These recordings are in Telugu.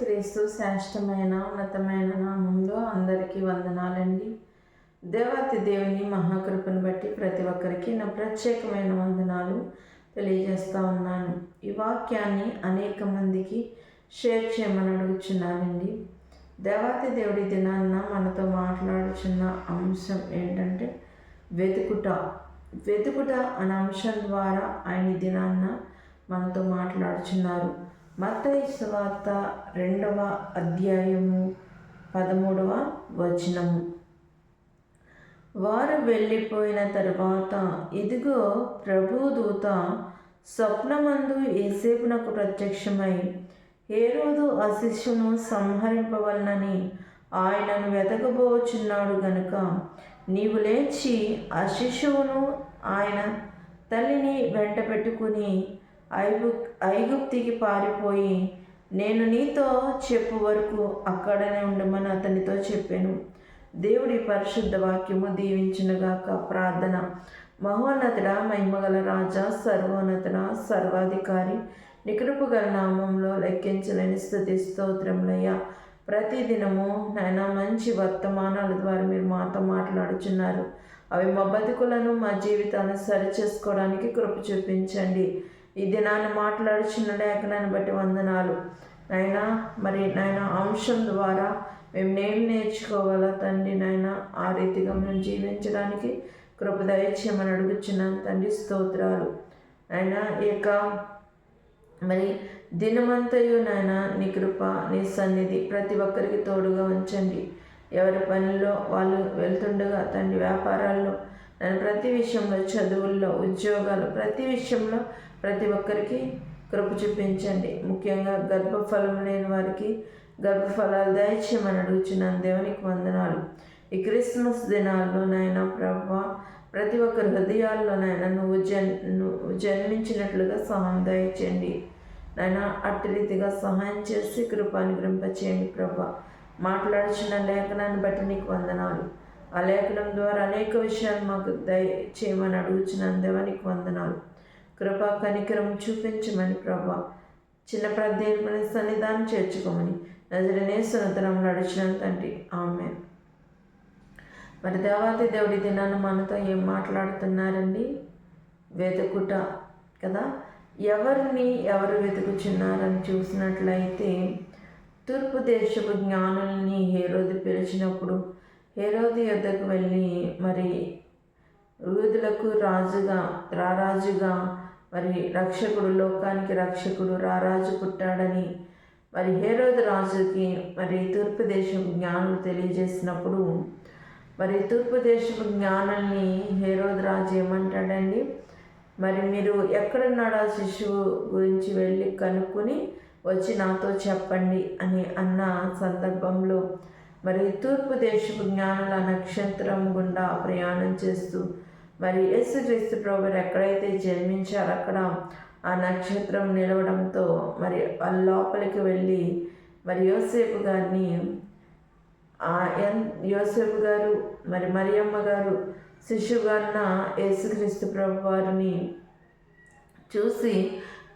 యేసుక్రీస్తు శ్రేష్టమైన ఉన్నతమైన నామంలో అందరికీ వందనాలండి. దేవాతి దేవుని మహాకృపను బట్టి ప్రతి ఒక్కరికి నా ప్రత్యేకమైన వందనాలు తెలియజేస్తూ ఉన్నాను. ఈ వాక్యాన్ని అనేక మందికి షేర్ చేయమని అడుగుచున్నానండి. దేవాతి దేవుడి దినాన్న మనతో మాట్లాడుచున్న అంశం ఏంటంటే వెతుకుట. వెతుకుట అనే అంశం ద్వారా ఆయన దినాన్న మనతో మాట్లాడుచున్నారు. మత్తయి సువార్త రెండవ అధ్యాయము పదమూడవ వచనము. వారు వెళ్ళిపోయిన తర్వాత ఇదిగో ప్రభుదూత స్వప్నమందు ఏసేపునకు ప్రత్యక్షమై హేరోదు ఆ శిష్యును సంహరింపవలనని ఆయనను వెతకబోచున్నాడు గనుక నీవు లేచి ఆ శిశువును ఆయన తల్లిని వెంట పెట్టుకుని ఐగు ఐగుప్తికి పారిపోయి నేను నీతో చెప్పు వరకు అక్కడనే ఉండమని అతనితో చెప్పాను. దేవుడి పరిశుద్ధ వాక్యము దీవించినగాక ప్రార్థన. మహోన్నతుడ మహిమగల రాజా సర్వోన్నతుడ సర్వాధికారి నికృపు గల నామంలో లెక్కించలేని స్థుతి స్తోత్రములయ్యా. ప్రతిదినము నాయన మంచి వర్తమానాల ద్వారా మీరు మాతో మాట్లాడుచున్నారు. అవి మా బతుకులను మా జీవితాలను సరిచేసుకోవడానికి కృప చూపించండి. ఈ దినాన్ని మాట్లాడుచున్న లేఖనాన్ని బట్టి వందనాలు. నాయన మరి నాయన అంశం ద్వారా మేము నేను నేర్చుకోవాలా తండ్రి? నాయన ఆ రీతిగా మేము జీవించడానికి కృప దయచేయమని అడుగుచున్నాను తండ్రి స్తోత్రాలు. ఆయన ఈ యొక్క మరి దినమంతయు నాయన నీ కృప నీ సన్నిధి ప్రతి ఒక్కరికి తోడుగా ఉంచండి. ఎవరి పనుల్లో వాళ్ళు వెళ్తుండగా తండ్రి వ్యాపారాల్లో నన్ను ప్రతి విషయంలో చదువుల్లో ఉద్యోగాలు ప్రతి విషయంలో ప్రతి ఒక్కరికి కృప చూపించండి. ముఖ్యంగా గర్భఫలం లేని వారికి గర్భఫలాలు దయచేయమని అడుగుచున్నాను. దేవునికి వందనాలు. ఈ క్రిస్మస్ దినాల్లో నాయన ప్రభా ప్రతి ఒక్కరి హృదయాల్లో నాయన నువ్వు జన్ నువ్వు జన్మించినట్లుగా సహాయం దయచేయండి. నాయన అట్టి రీతిగా సహాయం చేసి కృపానుగ్రింపచేయండి ప్రభా. మాట్లాడుచున్న లేఖనాన్ని బట్టి నీకు వందనాలు. ఆ లేఖనం ద్వారా అనేక విషయాలు మాకు దయ చేయమని అడుగుచున్నాను. దేవానికి వందనాలు. కృపా కనికరం చూపించమని ప్రభా. చిన్న ప్రదేశమైన సన్నిధానం చేర్చుకోమని నజరనే సునతనంలో అడిచిన తండ్రి. ఆమె మరి దేవాతి దేవుడి దినాన్ని మనతో ఏం మాట్లాడుతున్నారండి? వెతుకుట కదా? ఎవరిని ఎవరు వెతుకుచున్నారని చూసినట్లయితే తూర్పు దేశపు జ్ఞానుల్ని హేరోది పిలిచినప్పుడు హేరోది యొద్దకు వెళ్ళి మరి యూదులకు రాజుగా రారాజుగా మరి రక్షకుడు లోకానికి రక్షకుడు రారాజు పుట్టాడని. మరి హేరోదు రాజుకి మరి తూర్పు దేశపు జ్ఞానులు తెలియజేసినప్పుడు మరి తూర్పు దేశపు జ్ఞానుల్ని హేరోదు రాజు ఏమంటాడండి? మరి మీరు ఎక్కడున్నాడు ఆ శిశువు గురించి వెళ్ళి కనుక్కొని వచ్చి నాతో చెప్పండి అని అన్న సందర్భంలో మరి తూర్పు దేశపు జ్ఞానుల నక్షత్రం గుండా ప్రయాణం చేస్తూ మరి యేసుక్రీస్తు ప్రభు ఎక్కడైతే జన్మించారో అక్కడ ఆ నక్షత్రం నిలవడంతో మరి వాళ్ళ లోపలికి వెళ్ళి మరి యోసేపు గారిని ఎన్ యోసేపు గారు మరి మరియమ్మ గారు శిశుగాన్న యేసుక్రీస్తు ప్రభు వారిని చూసి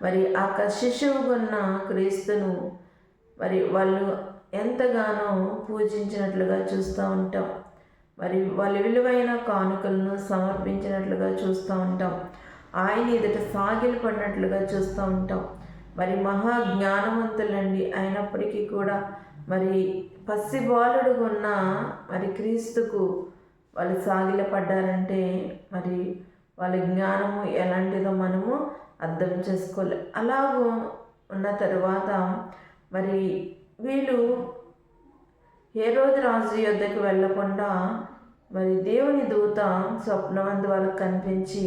మరి ఆ శిశువుకున్న క్రీస్తును మరి వాళ్ళు ఎంతగానో పూజించినట్లుగా చూస్తూ ఉంటాం. మరి వాళ్ళ విలువైన కానుకలను సమర్పించినట్లుగా చూస్తూ ఉంటాం. ఆయన ఎదుట సాగిలు పడినట్లుగా చూస్తూ ఉంటాం. మరి మహా జ్ఞానవంతులండి అయినప్పటికీ కూడా మరి పసిబాలుడు ఉన్న మరి క్రీస్తుకు వాళ్ళు సాగిల పడ్డారంటే మరి వాళ్ళ జ్ఞానము ఎలాంటిదో మనము అర్థం చేసుకోవాలి. అలాగూ ఉన్న తరువాత మరి వీళ్ళు ఏ రోజు రాజు యొద్దకు వెళ్ళకుండా మరి దేవుని దూత స్వప్నవంతు వాళ్ళకి కనిపించి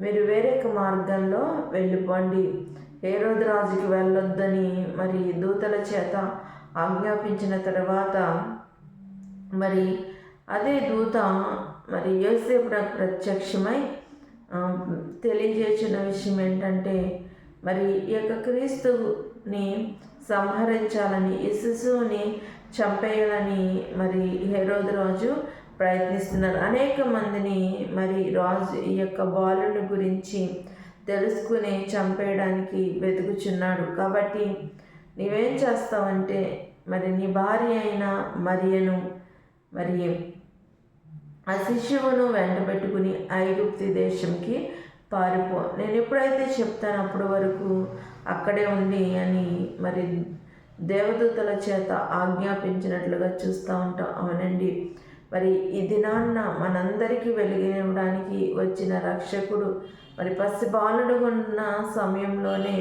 మీరు వేరే మార్గంలో వెళ్ళిపోండి. ఏ రోజు రాజుకి వెళ్ళొద్దని మరి దూతల చేత ఆజ్ఞాపించిన తర్వాత మరి అదే దూత మరి యోసేపు ప్రత్యక్షమై తెలియజేసిన విషయం ఏంటంటే మరి ఈ యొక్క క్రీస్తు ని సంహరించాలని ఈ చంపేయాలని మరి హెరోద్ రాజు ప్రయత్నిస్తున్నారు. అనేక మందిని మరి రాజు ఈ యొక్క బాలుని గురించి తెలుసుకుని చంపేయడానికి వెతుకుచున్నాడు. కాబట్టి నీవేం చేస్తావంటే మరి నీ భార్య అయిన మరియను మరి ఆ శిష్యువును వెంటబెట్టుకుని ఐగుప్తి దేశంకి పారిపో నేను ఎప్పుడైతే చెప్తాను అప్పటి వరకు అక్కడే ఉండి అని మరి దేవదూతల చేత ఆజ్ఞాపించినట్లుగా చూస్తూ ఉంటాం అవునండి. మరి ఈ దినాన్న మనందరికీ వెలిగినడానికి వచ్చిన రక్షకుడు మరి పసి బాలుడు ఉన్న సమయంలోనే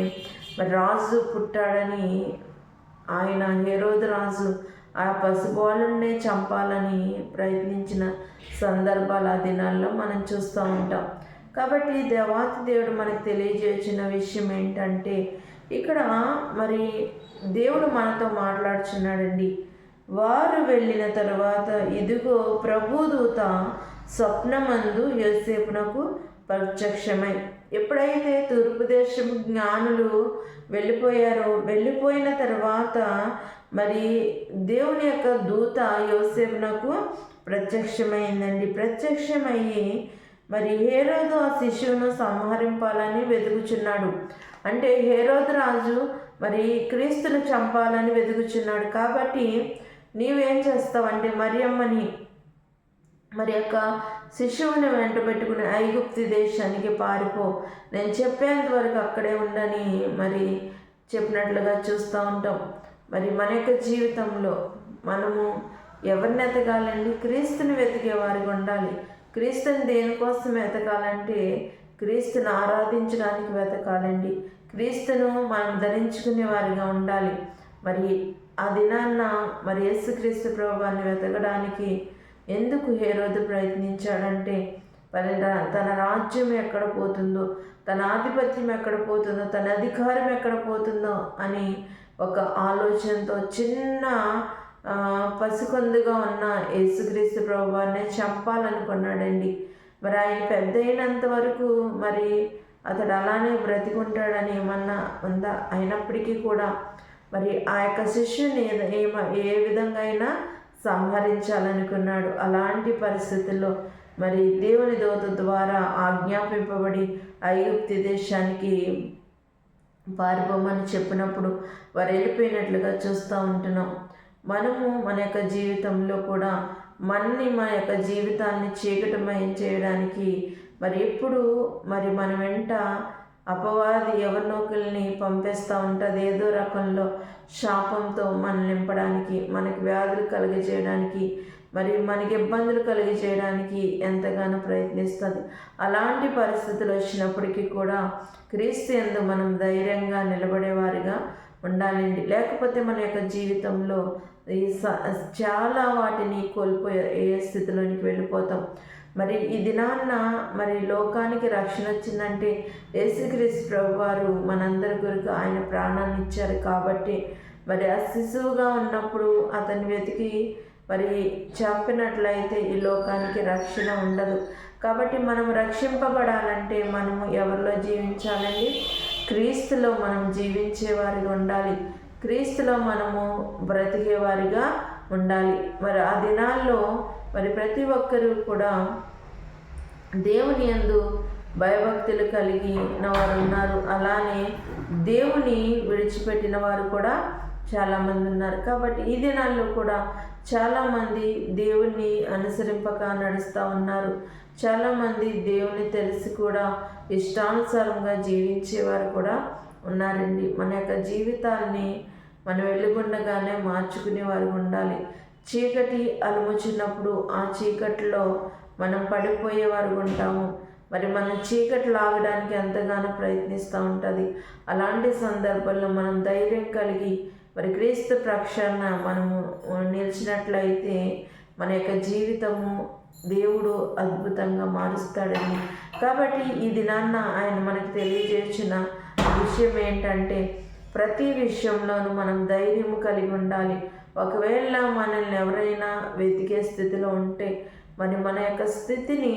మరి రాజు పుట్టాడని ఆయన హేరోదు రాజు ఆ పసిబాలునే చంపాలని ప్రయత్నించిన సందర్భాలు ఆ దినాల్లో మనం చూస్తూ ఉంటాం. కాబట్టి దేవాతి దేవుడు మనకు తెలియజేసిన విషయం ఏంటంటే ఇక్కడ మరి దేవుడు మనతో మాట్లాడుచున్నాడండి. వారు వెళ్ళిన తరువాత ఇదిగో ప్రభుదూత స్వప్నమందు యోసేపునకు ప్రత్యక్షమై ఎప్పుడైతే తూర్పు దేశం జ్ఞానులు వెళ్ళిపోయారో వెళ్ళిపోయిన తర్వాత మరి దేవుని యొక్క దూత యోసేపునకు ప్రత్యక్షమైందండి. ప్రత్యక్షమయ్యి మరి హేరోదు ఆ శిశువును సంహరింపాలని వెతుకుచున్నాడు. అంటే హేరోదు రాజు మరి క్రీస్తును చంపాలని వెతుకుచున్నాడు కాబట్టి నీవేం చేస్తావంటే మరియమ్మని మరి యొక్క శిశువుని వెంట పెట్టుకుని ఐగుప్తి దేశానికి పారిపో. నేను చెప్పేంత వరకు అక్కడే ఉండని మరి చెప్పినట్లుగా చూస్తూ ఉంటాం. మరి మన యొక్క జీవితంలో మనము ఎవరిని ఎతగాలండి క్రీస్తుని వెతికే వారికి ఉండాలి. క్రీస్తుని దేనికోసం వెతకాలంటే క్రీస్తుని ఆరాధించడానికి వెతకాలండి. క్రీస్తును మనం ధరించుకునే వారిగా ఉండాలి. మరి ఆ దినాన్న మరి యేసుక్రీస్తు ప్రభావాన్ని వెతకడానికి ఎందుకు హేరోదు ప్రయత్నించాడంటే మరి తన రాజ్యం ఎక్కడ పోతుందో తన ఆధిపత్యం ఎక్కడ పోతుందో తన అధికారం ఎక్కడ పోతుందో అని ఒక ఆలోచనతో చిన్న పసికొందుగా ఉన్న యేసుక్రీస్తు ప్రభువారిని చంపాలనుకున్నాడండి. మరి ఆయన పెద్ద అయినంత వరకు మరి అతడు అలానే బ్రతికుంటాడని ఏమన్నా ఉందా? అయినప్పటికీ కూడా మరి ఆ యొక్క శిష్యుని ఏమ ఏ విధంగా అయినా సంహరించాలనుకున్నాడు. అలాంటి పరిస్థితుల్లో మరి దేవుని దోత ద్వారా ఆజ్ఞాపింపబడి ఐగుప్తి దేశానికి పారిపోమని చెప్పినప్పుడు వారు వెళ్ళిపోయినట్లుగా చూస్తూ ఉంటున్నాం. మనము మన యొక్క జీవితంలో కూడా మనని మన యొక్క జీవితాన్ని చీకటమయం చేయడానికి మరి ఎప్పుడు మరి మన వెంట అపవాది ఎవరినోకుల్ని పంపేస్తూ ఉంటుంది ఏదో రకంలో శాపంతో మనం నింపడానికి మనకి వ్యాధులు కలిగజేయడానికి మరి మనకి ఇబ్బందులు కలిగజేయడానికి ఎంతగానో ప్రయత్నిస్తుంది. అలాంటి పరిస్థితులు వచ్చినప్పటికీ కూడా క్రీస్తు ఎందు మనం ధైర్యంగా నిలబడేవారిగా ఉండాలండి. లేకపోతే మన యొక్క జీవితంలో చాలా వాటిని కోల్పోయే ఏ స్థితిలోనికి వెళ్ళిపోతాం. మరి ఈ దినాన్న మరి లోకానికి రక్షణ వచ్చిందంటే యేసుక్రీస్తు ప్రభు వారు మనందరి కొరకు ఆయన ప్రాణాన్ని ఇచ్చారు కాబట్టి మరి ఆ శిశువుగా ఉన్నప్పుడు అతన్ని వెతికి మరి చంపినట్లయితే ఈ లోకానికి రక్షణ ఉండదు. కాబట్టి మనం రక్షింపబడాలంటే మనము ఎవరిలో జీవించాలండి? క్రీస్తులో మనం జీవించేవారిగా ఉండాలి. క్రీస్తులో మనము బ్రతికేవారిగా ఉండాలి. మరి ఆ దినాల్లో మరి ప్రతి ఒక్కరూ కూడా దేవుని ఎందు భయభక్తులు కలిగిన వారు ఉన్నారు. అలానే దేవుని విడిచిపెట్టిన వారు కూడా చాలామంది ఉన్నారు. కాబట్టి ఈ దినాల్లో కూడా చాలామంది దేవుణ్ణి అనుసరింపక నడుస్తూ ఉన్నారు. చాలామంది దేవుని తెలిసి కూడా ఇష్టానుసారంగా జీవించేవారు కూడా ఉన్నారండి. మన యొక్క జీవితాన్ని మనం వెళ్ళికొండగానే మార్చుకునే వారు ఉండాలి. చీకటి అలుముచినప్పుడు ఆ చీకటిలో మనం పడిపోయేవారు ఉంటాము. మరి మన చీకటి లాగడానికి ఎంతగానో ప్రయత్నిస్తూ ఉంటుంది. అలాంటి సందర్భంలో మనం ధైర్యం కలిగి మరి క్రీస్తు ప్రక్షాళన మనము నిలిచినట్లయితే మన యొక్క జీవితము దేవుడు అద్భుతంగా మారుస్తాడని. కాబట్టి ఈ దినాన్న ఆయన మనకు తెలియజేసిన విషయం ఏంటంటే ప్రతి విషయంలోనూ మనం ధైర్యం కలిగి ఉండాలి. ఒకవేళ మనల్ని ఎవరైనా వెతికే స్థితిలో ఉంటే మరి మన యొక్క స్థితిని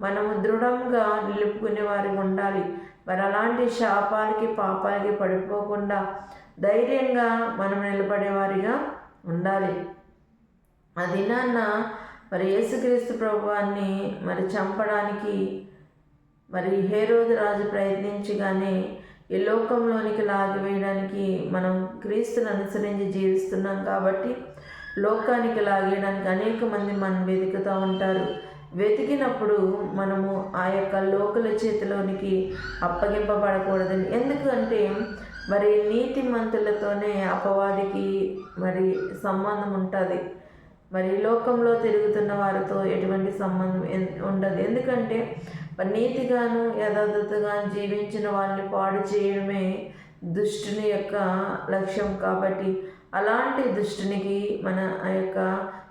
మనము దృఢంగా నిలుపుకునే వారి ఉండాలి. మరి అలాంటి శాపాలకి పాపాలకి పడిపోకుండా ధైర్యంగా మనం నిలబడేవారిగా ఉండాలి. అది నాన్న మరి యేసుక్రీస్తు ప్రభువాన్ని మరి చంపడానికి మరి హేరోదు రాజు ప్రయత్నించగానే ఈ లోకంలోనికి లాగివేయడానికి మనం క్రీస్తుని అనుసరించి జీవిస్తున్నాం కాబట్టి లోకానికి లాగేయడానికి అనేక మంది మనం వెతుకుతూ ఉంటారు. వెతికినప్పుడు మనము ఆ యొక్క లోకల చేతిలోనికి అప్పగింపబడకూడదని. ఎందుకంటే మరి నీతి మంతులతోనే అపవాదికి మరి సంబంధం ఉంటుంది. మరి లోకంలో తిరుగుతున్న వారితో ఎటువంటి సంబంధం ఎన్- ఉండదు. ఎందుకంటే మరి నీతిగాను యథార్థతగాను జీవించిన వాళ్ళని పాడు చేయడమే దుష్టుని యొక్క లక్ష్యం కాబట్టి అలాంటి దుష్టునికి మన ఆ యొక్క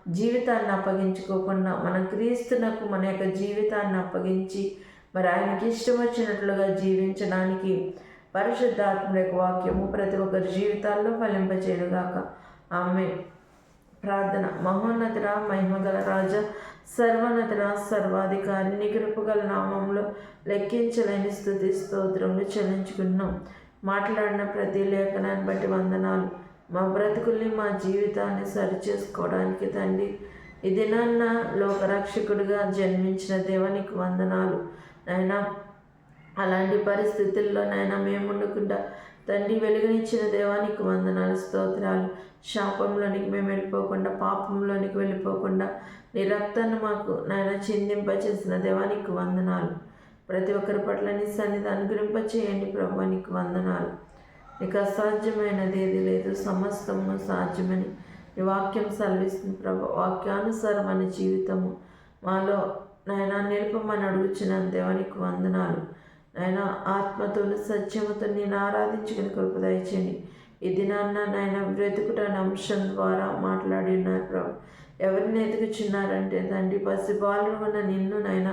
జీవితాన్ని అప్పగించుకోకుండా మన క్రీస్తునకు మన యొక్క జీవితాన్ని అప్పగించి మరి ఆయనకి ఇష్టం వచ్చినట్లుగా జీవించడానికి పరిశుద్ధాత్మ యొక్క వాక్యము ప్రతి ఒక్కరి జీవితాల్లో ఫలింపచేయడుగాక ఆమె ప్రార్థన. మహోన్నతుడ మహిమగల రాజా సర్వోన్నతుడ సర్వాధికారి నీ కృపగల నామంలో లెక్కించలేని స్థుతి స్తోత్రములు చెల్లించుకున్నాం. మాట్లాడిన ప్రతి లేఖనాన్ని బట్టి వందనాలు. మా బ్రతుకుల్ని మా జీవితాన్ని సరిచేసుకోవడానికి తండ్రి ఈ దినాన్న లోకరక్షకుడిగా జన్మించిన దేవానికి వందనాలు. నాయన అలాంటి పరిస్థితుల్లో నాయన మేము ఉండకుండా తండ్రి వెలుగునిచ్చిన దేవానికి వందనాలు స్తోత్రాలు. శాపంలోనికి మేము వెళ్ళిపోకుండా పాపంలోనికి వెళ్ళిపోకుండా నీ రక్తాన్ని మాకు నాయన చిందింపచేసిన దేవానికి వందనాలు. ప్రతి ఒక్కరి పట్ల నీ సన్నిధి అనుగ్రహింప చేయండి ప్రభా నీకు వందనాలు. నీకు అసాధ్యమైనది ఏది లేదు సమస్తము సాధ్యమని నీ వాక్యం సెలవిస్తుంది ప్రభా. వాక్యానుసారమైన జీవితము మాలో నాయన నిలుపమని అడుగుచున్నాను దేవానికి వందనాలు. నాయన ఆత్మతోను సత్యముతో నేను ఆరాధించుకుని కృపదయచండి ఈ దినాన్న నాయన వెతుకుట అంశం ద్వారా మాట్లాడి ఉన్నారు ప్రభు. ఎవరిని వెతుకుచున్నారంటే తండ్రి పసి బాలుగున్న నిన్ను నాయన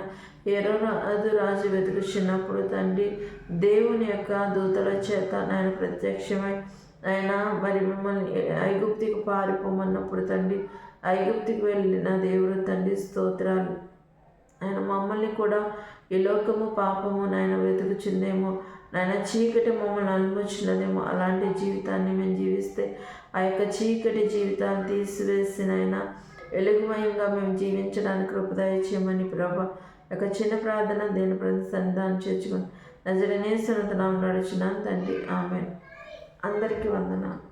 ఏరో రాజు రాజు వెతుకుచున్నప్పుడు తండ్రి దేవుని యొక్క దూతల చేత నాయన ప్రత్యక్షమై ఆయన మరి మిమ్మల్ని ఐగుప్తికి పారిపోమన్నప్పుడు తండ్రి ఐగుప్తికి వెళ్ళిన దేవుడు తండ్రి స్తోత్రాలు. ఆయన మమ్మల్ని కూడా ఈ లోకము పాపము నాయన వెతుకుచుందేమో. నాయన చీకటి మమ్మల్ని అనుభవించినదేమో అలాంటి జీవితాన్ని మేము జీవిస్తే ఆ యొక్క చీకటి జీవితాన్ని తీసివేసి నాయన వెలుగుమయంగా మేము జీవించడానికి కృపదాయ చేయమని ప్రభా యొక్క చిన్న ప్రార్థన దేని ప్రతి సన్నిధానం చేర్చుకుని నజరనేశ్వరంతో నామ నడుచున్నాను తండ్రి. ఆమె అందరికీ వందనాలు.